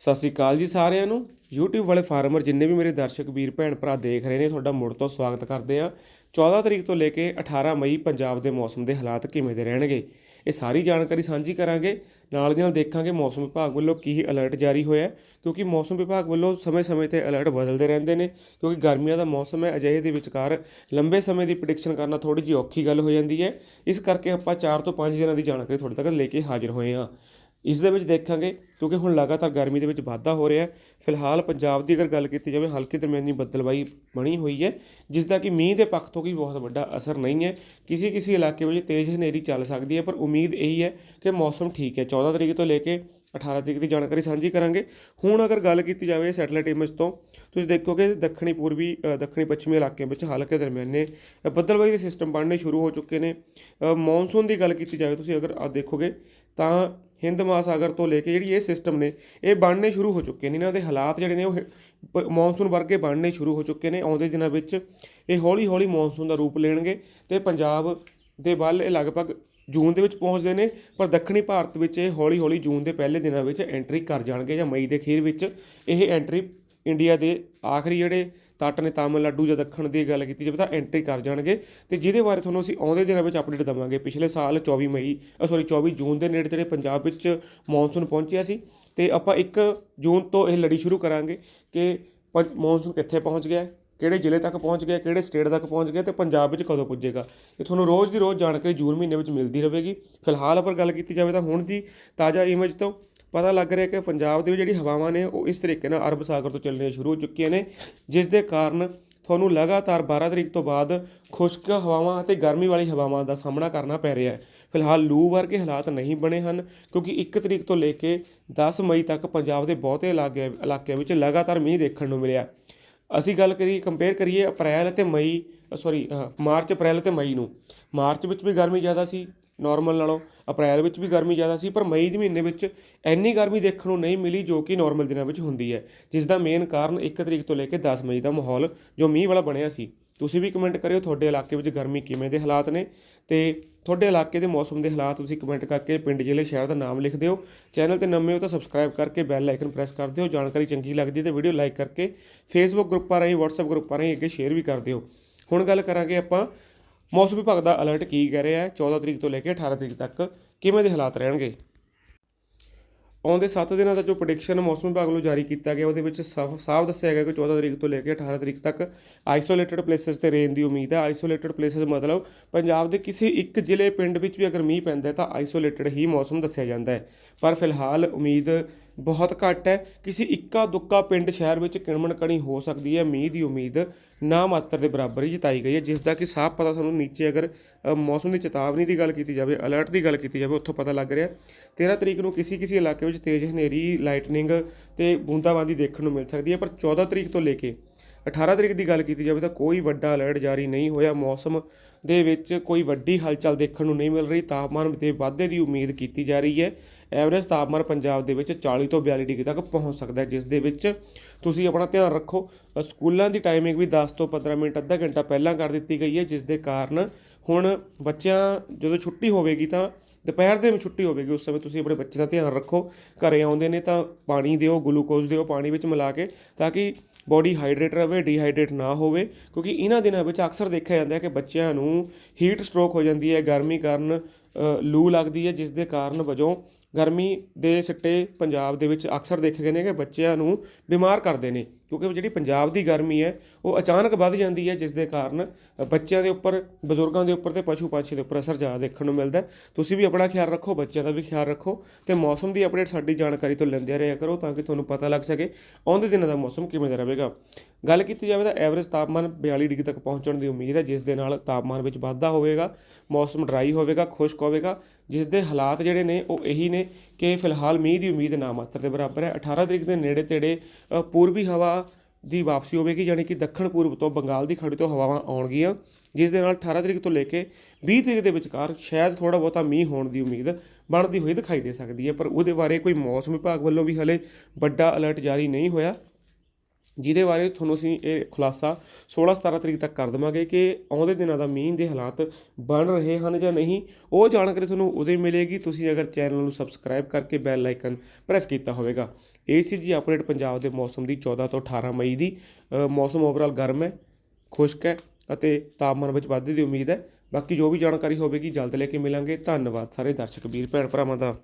ਸਤਿ ਸ੍ਰੀ ਅਕਾਲ ਜੀ ਸਾਰਿਆਂ ਨੂੰ। YouTube ਵਾਲੇ ਫਾਰਮਰ ਜਿੰਨੇ ਵੀ ਮੇਰੇ ਦਰਸ਼ਕ, ਵੀਰ, ਭੈਣ, ਭਰਾ ਦੇਖ ਰਹੇ ਨੇ, ਤੁਹਾਡਾ ਮੁੜ ਤੋਂ ਸਵਾਗਤ ਕਰਦੇ ਆ 14 ਤਰੀਕ ਤੋਂ ਲੈ ਕੇ 18 ਮਈ ਪੰਜਾਬ ਦੇ ਮੌਸਮ ਦੇ ਹਾਲਾਤ ਕਿਵੇਂ ਦੇ ਰਹਿਣਗੇ, ਇਹ ਸਾਰੀ ਜਾਣਕਾਰੀ ਸਾਂਝੀ ਕਰਾਂਗੇ। ਨਾਲ ਦੀ ਨਾਲ ਦੇਖਾਂਗੇ ਮੌਸਮ ਵਿਭਾਗ ਵੱਲੋਂ ਕੀ ਅਲਰਟ ਜਾਰੀ ਹੋਇਆ ਕਿਉਂਕਿ ਮੌਸਮ ਵਿਭਾਗ ਵੱਲੋਂ ਸਮੇਂ-ਸਮੇਂ ਤੇ ਅਲਰਟ ਬਦਲਦੇ ਰਹਿੰਦੇ ਨੇ, ਕਿਉਂਕਿ ਗਰਮੀਆਂ ਦਾ ਮੌਸਮ ਹੈ, ਅਜਿਹੇ ਦੇ ਵਿਚਕਾਰ ਲੰਬੇ ਸਮੇਂ ਦੀ ਪ੍ਰੈਡਿਕਸ਼ਨ ਕਰਨਾ ਥੋੜੀ ਜਿਹੀ ਔਖੀ ਗੱਲ ਹੋ ਜਾਂਦੀ ਹੈ। ਇਸ ਕਰਕੇ ਆਪਾਂ 4 ਤੋਂ 5 ਦਿਨਾਂ ਦੀ ਜਾਣਕਾਰੀ ਤੁਹਾਡੇ ਤੱਕ ਲੈ ਕੇ ਹਾਜ਼ਰ ਹੋਏ ਹਾਂ। ਇਸ ਦੇ ਵਿੱਚ ਦੇਖਾਂਗੇ ਕਿਉਂਕਿ ਹੁਣ ਲਗਾਤਾਰ ਗਰਮੀ ਦੇ ਵਿੱਚ ਵਾਧਾ ਹੋ ਰਿਹਾ ਹੈ। ਫਿਲਹਾਲ ਪੰਜਾਬ ਦੀ ਅਗਰ ਗੱਲ ਕੀਤੀ ਜਾਵੇ ਹਲਕੀ ਦਰਮਿਆਨੀ ਬੱਦਲਬਾਈ ਬਣੀ ਹੋਈ ਹੈ ਜਿਸ ਦਾ ਕਿ ਮੀਂਹ ਦੇ ਪੱਖ ਤੋਂ ਕੋਈ ਬਹੁਤ ਵੱਡਾ ਅਸਰ ਨਹੀਂ ਹੈ। ਕਿਸੇ ਕਿਸੇ ਇਲਾਕੇ ਵਿੱਚ ਤੇਜ਼ ਹਨੇਰੀ ਚੱਲ ਸਕਦੀ ਹੈ ਪਰ ਉਮੀਦ ਇਹੀ ਹੈ ਕਿ ਮੌਸਮ ਠੀਕ ਹੈ। 14 ਤਰੀਕ ਤੋਂ ਲੈ ਕੇ 18 ਤਰੀਕ ਦੀ ਜਾਣਕਾਰੀ ਸਾਂਝੀ ਕਰਾਂਗੇ। ਹੁਣ ਅਗਰ ਗੱਲ ਕੀਤੀ ਜਾਵੇ ਸੈਟੇਲਾਈਟ ਇਮੇਜ ਤੋਂ ਤੁਸੀਂ ਦੇਖੋਗੇ ਦੱਖਣੀ ਪੂਰਬੀ ਦੱਖਣੀ ਪੱਛਮੀ ਇਲਾਕਿਆਂ ਵਿੱਚ ਹਲਕੇ ਦਰਮਿਆਨੇ ਅ, ਬੱਦਲਬਾਈ ਦੇ ਸਿਸਟਮ ਬਣਨੇ ਸ਼ੁਰੂ ਹੋ ਚੁੱਕੇ ਨੇ। ਮੌਨਸੂਨ ਦੀ ਗੱਲ ਕੀਤੀ ਜਾਵੇ ਤੁਸੀਂ ਅਗਰ ਆ ਦੇਖੋਗੇ ਤਾਂ ਹਿੰਦ ਮਹਾਸਾਗਰ ਤੋਂ ਲੈ ਕੇ ਜਿਹੜੀ ਇਹ ਸਿਸਟਮ ਨੇ, ਇਹ ਬਣਨੇ ਸ਼ੁਰੂ ਹੋ ਚੁੱਕੇ ਨੇ। ਇਹਨਾਂ ਦੇ ਹਾਲਾਤ ਜਿਹੜੇ ਨੇ ਉਹ ਪ- ਮੌਨਸੂਨ ਵਰਗੇ ਬਣਨੇ ਸ਼ੁਰੂ ਹੋ ਚੁੱਕੇ ਨੇ। ਆਉਂਦੇ ਦਿਨਾਂ ਵਿੱਚ ਇਹ ਹੌਲੀ ਹੌਲੀ ਮੌਨਸੂਨ ਦਾ ਰੂਪ ਲੈਣਗੇ ਤੇ ਪੰਜਾਬ ਦੇ ਵੱਲ ਇਹ ਲਗਭਗ ਜੂਨ ਦੇ ਵਿੱਚ ਪਹੁੰਚਦੇ ਨੇ, ਪਰ ਦੱਖਣੀ ਭਾਰਤ ਵਿੱਚ ਇਹ ਹੌਲੀ ਹੌਲੀ ਜੂਨ ਦੇ ਪਹਿਲੇ ਦਿਨਾਂ ਵਿੱਚ ਐਂਟਰੀ ਕਰ ਜਾਣਗੇ ਜਾਂ ਮਈ ਦੇ ਅਖੀਰ ਵਿੱਚ ਇਹ ਐਂਟਰੀ ਇੰਡੀਆ ਦੇ ਆਖਰੀ ਜਿਹੜੇ ਤੱਟ ਨੇ ਤਾਮਿਲਨਾਡੂ ਜਾਂ ਦੱਖਣ ਦੀ ਗੱਲ ਕੀਤੀ ਜਾਵੇ ਤਾਂ ਐਂਟਰੀ ਕਰ ਜਾਣਗੇ ਤੇ ਜਿਹਦੇ ਬਾਰੇ ਤੁਹਾਨੂੰ ਅਸੀਂ ਆਉਂਦੇ ਦਿਨਾਂ ਵਿੱਚ ਅਪਡੇਟ ਦਵਾਂਗੇ। ਪਿਛਲੇ ਸਾਲ 24 ਮਈ ਸੌਰੀ 24 ਜੂਨ ਦੇ ਨੇੜੇ ਜਿਹੜੇ ਪੰਜਾਬ ਵਿੱਚ ਮੌਨਸੂਨ ਪਹੁੰਚਿਆ ਸੀ ਤੇ ਆਪਾਂ 1 ਜੂਨ ਤੋਂ ਇਹ ਲੜੀ ਸ਼ੁਰੂ ਕਰਾਂਗੇ ਕਿ ਪੰਜ- ਮੌਨਸੂਨ ਕਿੱਥੇ ਪਹੁੰਚ ਗਿਆ, ਕਿਹੜੇ ਜ਼ਿਲ੍ਹੇ ਤੱਕ ਪਹੁੰਚ ਗਿਆ, ਕਿਹੜੇ ਸਟੇਟ ਤੱਕ ਪਹੁੰਚ ਗਿਆ ਤੇ ਪੰਜਾਬ ਵਿੱਚ ਕਦੋਂ ਪੁੱਜੇਗਾ। ਇਹ ਤੁਹਾਨੂੰ ਰੋਜ਼ ਦੀ ਰੋਜ਼ ਜਾਣਕਾਰੀ ਜੂਨ ਮਹੀਨੇ ਵਿੱਚ ਮਿਲਦੀ ਰਹੇਗੀ। ਫਿਲਹਾਲ ਅਗਰ ਗੱਲ ਕੀਤੀ ਜਾਵੇ ਤਾਂ ਹੁਣ ਦੀ ਤਾਜ਼ਾ ਇਮੇਜ ਤੋਂ ਪਤਾ ਲੱਗ ਰਿਹਾ ਕਿ ਪੰਜਾਬ ਦੇ ਵਿੱਚ ਜਿਹੜੀ ਹਵਾਵਾਂ ਨੇ, ਉਹ ਇਸ ਤਰੀਕੇ ਨਾਲ ਅਰਬ ਸਾਗਰ ਤੋਂ ਚੱਲਣੀਆਂ ਸ਼ੁਰੂ ਹੋ ਚੁੱਕੀਆਂ ਨੇ, ਜਿਸ ਦੇ ਕਾਰਨ ਤੁਹਾਨੂੰ ਲਗਾਤਾਰ 12 ਤਰੀਕ ਤੋਂ ਬਾਅਦ ਖੁਸ਼ਕ ਹਵਾਵਾਂ ਅਤੇ ਗਰਮੀ ਵਾਲੀ ਹਵਾਵਾਂ ਦਾ ਸਾਹਮਣਾ ਕਰਨਾ ਪੈ ਰਿਹਾ ਹੈ। ਫਿਲਹਾਲ ਲੂ ਵਰਗੇ ਹਾਲਾਤ ਨਹੀਂ ਬਣੇ ਹਨ, ਕਿਉਂਕਿ 1 ਤਰੀਕ ਤੋਂ ਲੈ ਕੇ 10 ਮਈ ਤੱਕ ਪੰਜਾਬ ਦੇ ਬਹੁਤੇ ਇਲਾਕੇ, ਇਲਾਕਿਆਂ ਵਿੱਚ ਲਗਾਤਾਰ ਮੀਂਹ ਦੇਖਣ ਨੂੰ ਮਿਲਿਆ। ਅਸੀਂ ਗੱਲ ਕਰੀਏ ਕੰਪੇਅਰ ਕਰੀਏ ਅਪ੍ਰੈਲ ਅਤੇ ਮਈ ਸੌਰੀ ਮਾਰਚ, ਅਪ੍ਰੈਲ ਅਤੇ ਮਈ ਨੂੰ। ਮਾਰਚ ਵਿੱਚ ਵੀ ਗਰਮੀ ਜ਼ਿਆਦਾ ਸੀ ਨਾਰਮਲ ਨਾਲੋਂ। ਅਪ੍ਰੈਲ ਵਿੱਚ ਵੀ ਗਰਮੀ ਜ਼ਿਆਦਾ ਸੀ, ਪਰ ਮਈ ਦੇ ਮਹੀਨੇ ਵਿੱਚ ਇੰਨੀ ਗਰਮੀ ਦੇਖਣ ਨੂੰ ਨਹੀਂ ਮਿਲੀ ਜੋ ਕਿ ਨਾਰਮਲ ਦਿਨਾਂ ਵਿੱਚ ਹੁੰਦੀ ਹੈ ਜਿਸ ਦਾ ਮੇਨ ਕਾਰਨ 1 ਤਰੀਕ ਤੋਂ ਲੈ ਕੇ 10 ਮਈ ਦਾ ਮਾਹੌਲ, ਜੋ ਮੀਂਹ ਵਾਲਾ ਬਣਿਆ ਸੀ। ਤੁਸੀਂ ਵੀ ਕਮੈਂਟ ਕਰਿਓ, ਤੁਹਾਡੇ ਇਲਾਕੇ ਵਿੱਚ ਗਰਮੀ ਕਿਵੇਂ ਦੇ ਹਾਲਾਤ ਨੇ ਤੇ ਤੁਹਾਡੇ ਇਲਾਕੇ ਦੇ ਮੌਸਮ ਦੇ ਹਾਲਾਤ ਤੁਸੀਂ ਕਮੈਂਟ ਕਰਕੇ ਪਿੰਡ, ਜ਼ਿਲ੍ਹੇ, ਸ਼ਹਿਰ ਦਾ ਨਾਮ ਲਿਖ ਦਿਓ। ਚੈਨਲ ਤੇ ਨਵੇਂ ਹੋ ਤਾਂ ਸਬਸਕ੍ਰਾਈਬ ਕਰਕੇ ਬੈਲ ਆਈਕਨ ਪ੍ਰੈਸ ਕਰ ਦਿਓ, ਜਾਣਕਾਰੀ ਚੰਗੀ ਲੱਗਦੀ ਹੈ ਤੇ ਵੀਡੀਓ ਲਾਈਕ ਕਰਕੇ ਫੇਸਬੁੱਕ ਗਰੁੱਪਾਂ ਰਾਹੀਂ, WhatsApp ਗਰੁੱਪਾਂ ਰਾਹੀਂ ਅੱਗੇ ਸ਼ੇਅਰ ਵੀ ਕਰ ਦਿਓ। ਹੁਣ ਗੱਲ ਕਰਾਂਗੇ ਆਪਾਂ ਮੌਸਮ ਵਿਭਾਗ ਦਾ ਅਲਰਟ ਕੀ ਕਹਿ ਰਿਹਾ ਹੈ 14 ਤਰੀਕ ਤੋਂ ਲੈ ਕੇ 18 ਤਰੀਕ ਤੱਕ ਕਿਵੇਂ ਦੇ ਹਾਲਾਤ ਰਹਿਣਗੇ? ਆਉਂਦੇ 7 ਦਿਨਾਂ ਦਾ ਜੋ ਪ੍ਰੈਡਿਕਸ਼ਨ ਮੌਸਮ ਵਿਭਾਗ ਵੱਲੋਂ ਜਾਰੀ ਕੀਤਾ ਗਿਆ, ਉਹਦੇ ਵਿੱਚ ਸਾਫ਼ ਸਾਫ਼ ਦੱਸਿਆ ਗਿਆ ਕਿ 14 ਤਰੀਕ ਤੋਂ ਲੈ ਕੇ 18 ਤਰੀਕ ਤੱਕ ਆਈਸੋਲੇਟਡ ਪਲੇਸਸ ਤੇ ਰੇਨ ਦੀ ਉਮੀਦ ਹੈ। ਆਈਸੋਲੇਟਡ ਪਲੇਸਸ ਮਤਲਬ ਪੰਜਾਬ ਦੇ ਕਿਸੇ ਇੱਕ ਜ਼ਿਲ੍ਹੇ, ਪਿੰਡ ਵਿੱਚ ਵੀ ਅਗਰ ਮੀਂਹ ਪੈਂਦਾ ਹੈ ਤਾਂ ਆਈਸੋਲੇਟਡ ਹੀ ਮੌਸਮ ਦੱਸਿਆ ਜਾਂਦਾ ਹੈ। ਪਰ ਫਿਲਹਾਲ ਉਮੀਦ ਬਹੁਤ ਘੱਟ ਹੈ। ਕਿਸੇ ਇੱਕਾ ਦੁੱਕਾ ਪਿੰਡ ਸ਼ਹਿਰ ਵਿੱਚ ਕਿਣਮਣ ਕਣੀ ਹੋ ਸਕਦੀ ਹੈ। ਮੀਂਹ ਦੀ ਉਮੀਦ ਨਾ ਮਾਤਰ ਦੇ ਬਰਾਬਰ ਹੀ ਜਤਾਈ ਗਈ ਹੈ, ਜਿਸ ਦਾ ਕਿ ਸਾਫ਼ ਪਤਾ ਸਾਨੂੰ ਨੀਚੇ ਅਗਰ ਮੌਸਮ ਦੀ ਚੇਤਾਵਨੀ ਦੀ ਗੱਲ ਕੀਤੀ ਜਾਵੇ ਅਲਰਟ ਦੀ ਗੱਲ ਕੀਤੀ ਜਾਵੇ, ਉੱਥੋਂ ਪਤਾ ਲੱਗ ਰਿਹਾ 13 ਤਰੀਕ ਨੂੰ ਕਿਸੇ ਕਿਸੇ ਇਲਾਕੇ ਵਿੱਚ ਤੇਜ਼ ਹਨੇਰੀ ਲਾਈਟਨਿੰਗ ਤੇ ਬੂੰਦਾਬਾਂਦੀ ਦੇਖਣ ਨੂੰ ਮਿਲ ਸਕਦੀ ਹੈ, ਪਰ 14 ਤਰੀਕ ਤੋਂ ਲੈ ਕੇ 18 ਤਰੀਕ ਦੀ ਗੱਲ ਕੀਤੀ ਜਾਵੇ ਤਾਂ ਕੋਈ ਵੱਡਾ ਅਲਰਟ ਜਾਰੀ ਨਹੀਂ ਹੋਇਆ। ਮੌਸਮ ਦੇ ਵਿੱਚ ਕੋਈ ਵੱਡੀ ਹਲਚਲ ਦੇਖਣ ਨੂੰ ਨਹੀਂ ਮਿਲ ਰਹੀ। ਤਾਪਮਾਨ ਦੇ ਵਾਧੇ ਦੀ ਉਮੀਦ ਕੀਤੀ ਜਾ ਰਹੀ ਹੈ। ਐਵਰੇਜ ਤਾਪਮਾਨ ਪੰਜਾਬ ਦੇ ਵਿੱਚ 40 ਤੋਂ 42 ਡਿਗਰੀ ਤੱਕ ਪਹੁੰਚ ਸਕਦਾ ਹੈ, ਜਿਸ ਦੇ ਵਿੱਚ ਤੁਸੀਂ ਆਪਣਾ ਧਿਆਨ ਰੱਖੋ ਸਕੂਲਾਂ ਦੀ ਟਾਈਮਿੰਗ ਵੀ 10 ਤੋਂ 15 ਮਿੰਟ, ਅੱਧਾ ਘੰਟਾ ਪਹਿਲਾਂ ਕਰ ਦਿੱਤੀ ਗਈ ਹੈ, ਜਿਸ ਦੇ ਕਾਰਨ ਹੁਣ ਬੱਚਿਆਂ, ਜਦੋਂ ਛੁੱਟੀ ਹੋਵੇਗੀ ਤਾਂ ਦੁਪਹਿਰ ਦੇ ਵਿੱਚ ਛੁੱਟੀ ਹੋਵੇਗੀ, ਉਸ ਸਮੇਂ ਤੁਸੀਂ ਆਪਣੇ ਬੱਚੇ ਦਾ ਧਿਆਨ ਰੱਖੋ। ਘਰੇ ਆਉਂਦੇ ਨੇ ਤਾਂ ਪਾਣੀ ਦਿਓ, ਗਲੂਕੋਜ਼ ਦਿਓ, ਪਾਣੀ ਵਿੱਚ ਮਿਲਾ ਕੇ, ਤਾਂ ਕਿ ਬੋਡੀ ਹਾਈਡਰੇਟ ਰਹੇ ਡੀਹਾਈਡਰੇਟ ਨਾ ਹੋਵੇ, ਕਿਉਂਕਿ ਇਹਨਾਂ ਦਿਨਾਂ ਵਿੱਚ ਅਕਸਰ ਦੇਖਿਆ ਜਾਂਦਾ ਹੈ ਕਿ ਬੱਚਿਆਂ ਨੂੰ ਹੀਟ ਸਟ੍ਰੋਕ ਹੋ ਜਾਂਦੀ ਹੈ, ਗਰਮੀ ਕਾਰਨ ਲੂ ਲੱਗਦੀ ਹੈ, ਜਿਸ ਦੇ ਕਾਰਨ ਵਜੋਂ ਗਰਮੀ ਦੇ ਸਿੱਟੇ ਪੰਜਾਬ ਦੇ ਵਿੱਚ ਅਕਸਰ ਦੇਖੇ ਗਏ ਨੇ ਕਿ ਬੱਚਿਆਂ ਨੂੰ ਬਿਮਾਰ ਕਰਦੇ ਨੇ। ਕਿਉਂਕਿ ਜਿਹੜੀ ਪੰਜਾਬ ਦੀ ਗਰਮੀ ਹੈ, ਉਹ ਅਚਾਨਕ ਵੱਧ ਜਾਂਦੀ ਹੈ, ਜਿਸ ਦੇ ਕਾਰਨ ਬੱਚਿਆਂ ਦੇ ਉੱਪਰ, ਬਜ਼ੁਰਗਾਂ ਦੇ ਉੱਪਰ ਤੇ ਪਸ਼ੂ ਪੰਛੀ ਦੇ ਉੱਪਰ ਅਸਰ ਜ਼ਿਆਦਾ ਦੇਖਣ ਨੂੰ ਮਿਲਦਾ ਤੁਸੀਂ ਵੀ ਆਪਣਾ ਖਿਆਲ ਰੱਖੋ, ਬੱਚਿਆਂ ਦਾ ਵੀ ਖਿਆਲ ਰੱਖੋ ਤੇ ਮੌਸਮ ਦੀ ਅਪਡੇਟ ਸਾਡੀ ਜਾਣਕਾਰੀ ਤੋਂ ਲੈਂਦੇ ਰਿਹਾ ਕਰੋ ਤਾਂ ਕਿ ਤੁਹਾਨੂੰ ਪਤਾ ਲੱਗ ਸਕੇ ਆਉਂਦੇ ਦਿਨਾਂ ਦਾ ਮੌਸਮ ਕਿਵੇਂ ਦਾ ਰਹੇਗਾ। ਗੱਲ ਕੀਤੀ ਜਾਵੇ ਤਾਂ ਐਵਰੇਜ ਤਾਪਮਾਨ 42 ਡਿਗਰੀ ਤੱਕ ਪਹੁੰਚਣ ਦੀ ਉਮੀਦ ਹੈ, ਜਿਸ ਦੇ ਨਾਲ ਤਾਪਮਾਨ ਵਿੱਚ ਵਾਧਾ ਹੋਵੇਗਾ, ਮੌਸਮ ਡਰਾਈ ਹੋਵੇਗਾ, ਖੁਸ਼ਕ ਹੋਵੇਗਾ, ਜਿਸ ਦੇ ਹਾਲਾਤ ਜਿਹੜੇ ਨੇ ਉਹ ਇਹੀ ਨੇ ਕਿ ਫਿਲਹਾਲ ਮੀਂਹ ਦੀ ਉਮੀਦ ਨਾ ਮਾਤਰ ਦੇ ਬਰਾਬਰ ਹੈ। 18 ਤਰੀਕ ਦੇ ਨੇੜੇ ਤੇੜੇ ਪੂਰਬੀ ਹਵਾ ਦੀ ਵਾਪਸੀ ਹੋਵੇਗੀ, ਯਾਨੀ ਕਿ ਦੱਖਣ ਪੂਰਬ ਤੋਂ ਬੰਗਾਲ ਦੀ ਖਾੜੀ ਤੋਂ ਹਵਾਵਾਂ ਆਉਣਗੀਆਂ, ਜਿਸ ਦੇ ਨਾਲ 18 ਤਰੀਕ ਤੋਂ ਲੈ ਕੇ 20 ਤਰੀਕ ਦੇ ਵਿਚਕਾਰ ਸ਼ਾਇਦ ਥੋੜਾ ਬਹੁਤਾ ਮੀਂਹ ਹੋਣ ਦੀ ਉਮੀਦ ਬਣਦੀ ਹੋਈ ਦਿਖਾਈ ਦੇ ਸਕਦੀ ਹੈ। ਪਰ ਉਹਦੇ ਬਾਰੇ ਕੋਈ ਮੌਸਮ ਵਿਭਾਗ ਵੱਲੋਂ ਵੀ ਹਲੇ ਵੱਡਾ ਅਲਰਟ ਜਾਰੀ ਨਹੀਂ ਹੋਇਆ। ਜਿਹਦੇ ਬਾਰੇ ਤੁਹਾਨੂੰ ਅਸੀਂ ਇਹ ਖੁਲਾਸਾ 16 17 ਤਰੀਕ ਤੱਕ ਕਰ ਦੇਵਾਂਗੇ ਕਿ ਆਉਂਦੇ ਦਿਨਾਂ ਦਾ ਮੀਂਹ ਦੇ ਹਾਲਾਤ ਬਣ ਰਹੇ ਹਨ ਜਾਂ ਨਹੀਂ। ਉਹ ਜਾਣਕਾਰੀ ਤੁਹਾਨੂੰ ਉਦੋਂ ਹੀ ਮਿਲੇਗੀ। ਤੁਸੀਂ ਅਗਰ ਚੈਨਲ ਨੂੰ ਸਬਸਕ੍ਰਾਈਬ ਕਰਕੇ ਬੈਲ ਆਈਕਨ ਪ੍ਰੈਸ ਕੀਤਾ ਹੋਵੇਗਾ। ਇਹ ਸੀ ਜੀ ਅਪਡੇਟ ਪੰਜਾਬ ਦੇ ਮੌਸਮ ਦੀ 14 ਤੋਂ 18 ਮਈ ਦੀ। ਮੌਸਮ ਓਵਰਆਲ ਗਰਮ ਹੈ, ਖੁਸ਼ਕ ਹੈ ਅਤੇ ਤਾਪਮਾਨ ਵਿੱਚ ਵਾਧੇ ਦੀ ਉਮੀਦ ਹੈ। ਬਾਕੀ ਜੋ ਵੀ ਜਾਣਕਾਰੀ ਹੋਵੇਗੀ ਜਲਦ ਲੈ ਕੇ ਮਿਲਾਂਗੇ। ਧੰਨਵਾਦ ਸਾਰੇ ਦਰਸ਼ਕ, ਵੀਰ, ਭੈਣ ਭਰਾਵਾਂ ਦਾ।